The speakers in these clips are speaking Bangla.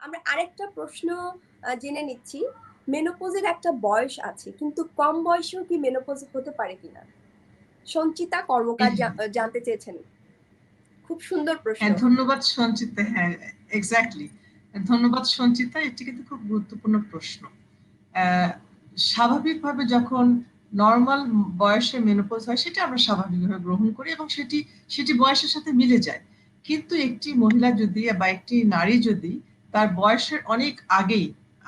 আমরা আরেকটা প্রশ্ন জেনে নিচ্ছি। মেনোপজের একটা বয়স আছে কিন্তু কম বয়সেও কি মেনোপোজ হতে পারে কিনা? সঞ্চিতা কর্মকার জানতে চেয়েছেন। খুব সুন্দর প্রশ্ন। হ্যাঁ ধন্যবাদ সঞ্চিতা। হ্যাঁ এক্স্যাক্টলি ধন্যবাদ সঞ্চিতা এটি কিন্তু খুব গুরুত্বপূর্ণ প্রশ্ন। আহ, স্বাভাবিকভাবে যখন নর্মাল বয়সে মেনোপোজ হয় সেটা আমরা স্বাভাবিকভাবে গ্রহণ করি এবং সেটি সেটি বয়সের সাথে মিলে যায়। কিন্তু একটি মহিলা যদি বা একটি নারী যদি তার বয়সের অনেক আগেই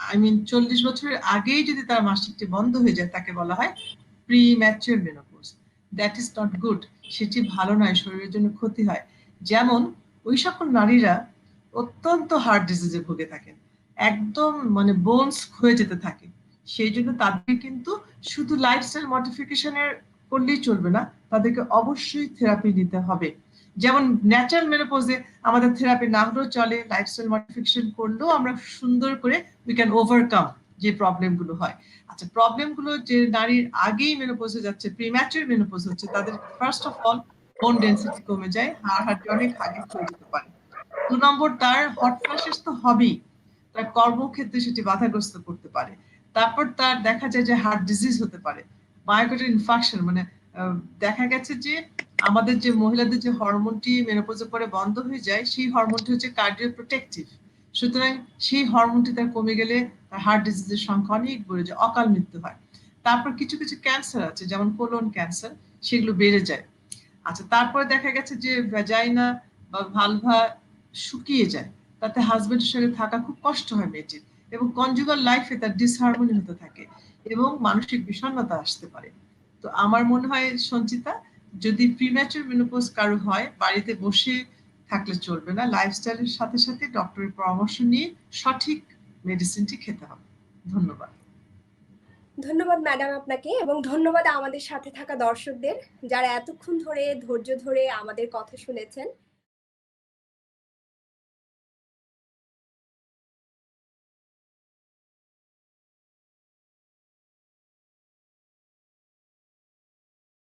আই মিন চল্লিশ বছরের আগেই যদি তার মাসিকটি বন্ধ হয়ে যায় তাকে বলা হয় premature menopause that is not good সেটি ভালো নয়, শরীরের জন্য ক্ষতি হয়। যেমন ওই সকল নারীরা অত্যন্ত হার্ট ডিজিজে ভুগে থাকেন। একদম মানে বোনস ক্ষয়ে যেতে থাকে। সেই জন্য তাদের কিন্তু শুধু লাইফস্টাইল মডিফিকেশনের করলেই চলবে না, তাদেরকে অবশ্যই থেরাপি নিতে হবে। যেমন ন্যাচারাল মেনোপোজে আমাদের থেরাপি না হলেও চলে লাইফস্টাইল মডিফিকেশন করলেও আমরা সুন্দর করে উই ক্যান ওভারকাম যে প্রবলেমগুলো হয়। আচ্ছা প্রবলেমগুলো যে নারীর আগেই মেনোপোজে যাচ্ছে প্রিম্যাচুর মেনোপোজ হচ্ছে, তাদের first of all bone density কমে যায় হাড় হাড়টি অনেক আগে হয়ে যেতে পারে। দু নম্বর, তার হট ফ্ল্যাশেস তো হবেই, তার কর্মক্ষেত্রে সেটি বাধাগ্রস্ত করতে পারে। তারপর তার দেখা যায় যে হার্ট ডিজিজ হতে পারে মায়োকার্ডিয়াল ইনফাকশন মানে দেখা গেছে যে আমাদের যে মহিলাদের যে হরমোনটি মেনোপোজের পরে বন্ধ হয়ে যায়, সেই হরমোনটি হচ্ছে কার্ডিও প্রোটেকটিভ সুতরাং সেই হরমোনটি তার কমে গেলে তার হার্ট ডিজিজের সংখ্যা অনেক বেড়ে যায়, অকাল মৃত্যু হয়। তারপর কিছু কিছু ক্যান্সার আছে, যেমন কোলন ক্যান্সার সেগুলো বেড়ে যায়। আচ্ছা তারপরে দেখা গেছে যে ভ্যাজাইনা বা ভালভা শুকিয়ে যায়, তাতে হাজবেন্ডের সঙ্গে থাকা খুব কষ্ট হয় মেয়েটির এবং কনজুগাল লাইফে তার ডিসহারমোনি হতে থাকে এবং মানসিক বিষণ্ণতা আসতে পারে। তো আমার মনে হয় সঞ্চিতা যদি প্রিম্যাচুর মেনোপোজ কারও হয়, বাড়িতে বসে থাকলে চলবে না। লাইফস্টাইলের সাথে সাথে ডক্টরের পরামর্শ নিয়ে সঠিক মেডিসিনটি খেতে হবে। ধন্যবাদ। ধন্যবাদ ম্যাডাম আপনাকে এবং ধন্যবাদ আমাদের সাথে থাকা দর্শকদের যারা এতক্ষণ ধরে, ধৈর্য ধরে আমাদের কথা শুনেছেন।